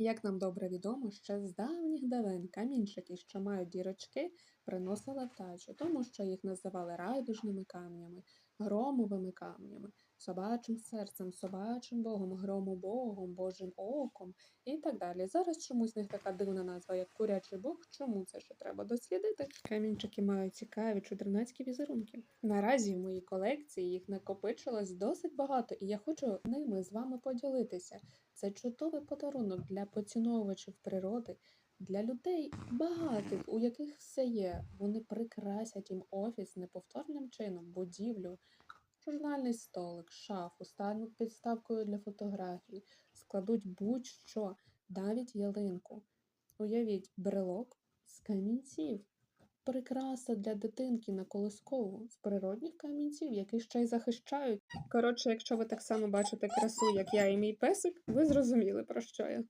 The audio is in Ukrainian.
Як нам добре відомо, ще з давніх давен камінчики, що мають дірочки, приносили втачу, тому що їх називали райдужними камнями, громовими камнями, собачим серцем, собачим богом, громобогом, божим оком і так далі. Зараз чомусь в них така дивна назва, як курячий бог. Чому це ще треба дослідити? Камінчики мають цікаві чудернацькі візерунки. Наразі в моїй колекції їх накопичилось досить багато, і я хочу ними з вами поділитися. Це чудовий подарунок для поціновувачів природи, для людей багатих, у яких все є. Вони прикрасять їм офіс неповторним чином, будівлю, журнальний столик, шафу, стануть підставкою для фотографій, складуть будь-що, навіть ялинку. Уявіть брелок з камінців. Прикраса для дитинки на колискову з природних камінців, які ще й захищають. Коротше, якщо ви так само бачите красу, як я і мій песик, ви зрозуміли про що я.